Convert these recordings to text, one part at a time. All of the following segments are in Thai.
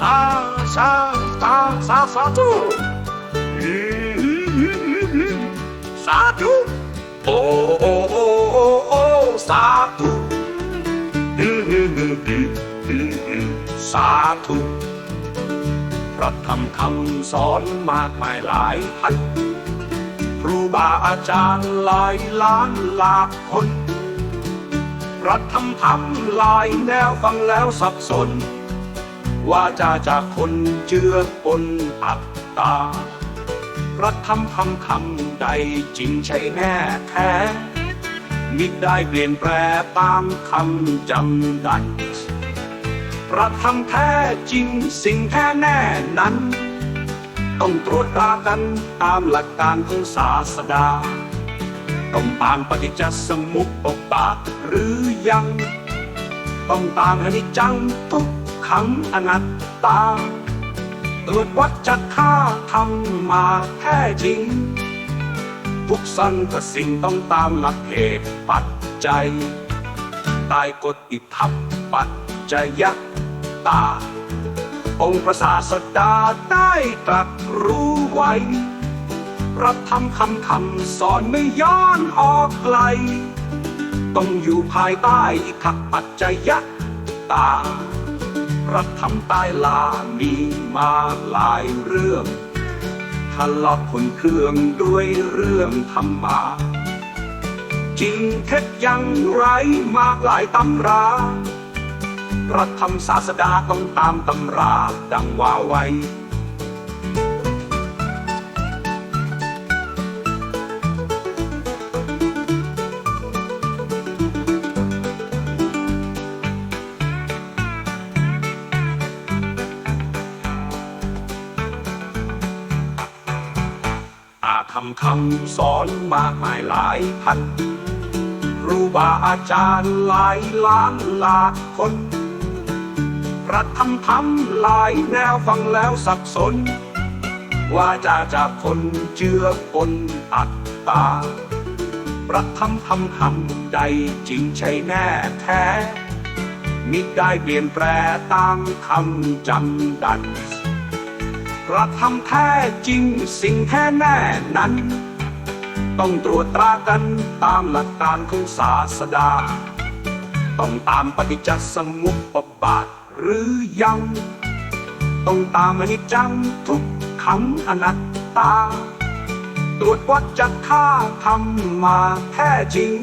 สาสาสาสาสาธุสาธุโอ้โอ้โอ้โอ้โอ้สาธุสาธุพระธรรมคำสอนมากมายหลายพันครูบาอาจารย์หลายล้านหลากคนรัฐธรรมทำหลายแนวฟังแล้วสับสน ว่าจะจากคนเจือปนอัตตารัฐธรรมคำคำใดจริงใช่แน่แท้มิได้เปลี่ยนแปลตามคำจำดันรัฐธรรมแท้จริงสิ่งแท้แน่นั้น ต้องตรวจตรากันตามหลักการของศาสดา ต้องตามปฏิจจสมุปบาทหรือยัง ต้องตามอนิจจังทุก ขังอนัตตาตรวจวัดจัดค่าทำมาแท้จริง ทุกสรรพสิ่งต้องตามหลักเหตุปัจจัยตายกฎอิทธัปปัจจยักตา องค์พระศาสดาได้ตรัสรู้ไว้รับทำคำคำสอนไม่ย้อนออกไกล ต้องอยู่ภายใต้อิทธปัจจยักตา รับทำใต้ลามีมาหลายเรื่องทะเลาะคนเครื่องด้วยเรื่องธรรมา จริงเท็จยังไรมากหลายตำราพระธรรมศาสดาต้องตามตำราดังว่าไว้ อาคำคำสอนมากมายหลายพันครูบาอาจารย์หลายล้านหลากคนพระธรรมธรรมหลายแนวฟังแล้วสับสน ว่าจะจากคนเจือปนอัตตาพระธรรมธรรมคำใดจริงใช่แน่แท้มิได้เปลี่ยนแปลตามคำจำดัน พระธรรมแท้จริงสิ่งแท้แน่นั้น ต้องตรวจตรากันตามหลักการของศาสดา ต้องตามปฏิจจสมุปบาทหรือยัง ต้องตามอนิจจังทุกขังอนัตตา ตรวจวัดจัดค่าทำมาแท้จริง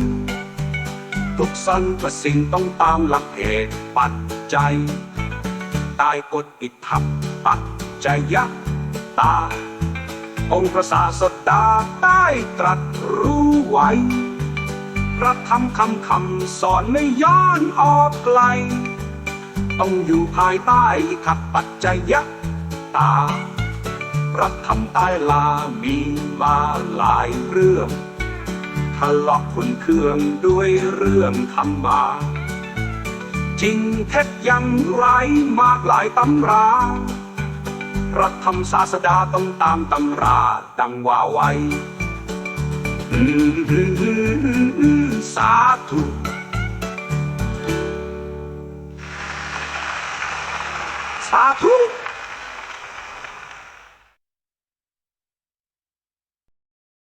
ทุกสรรพสิ่งต้องตามหลักเหตุปัจจัย ตายกฎอิทธัปปัจ จยตา องค์พระศาสดาได้ตรัสรู้ไว้ พระธรรมคำคำสอนไม่ย้อนออกไกล ต้องอยู่ภายใต้ขับปัจจยตา พระธรรมใต้ลามีมาหลายเรื่องทะเลาะคนเครื่องด้วยเรื่องธรรมาจริงเท็จยังไรมากหลายตำรา ระธรรมศาสดาต้องตามตำราดังว่าไว้สาธุสาธุ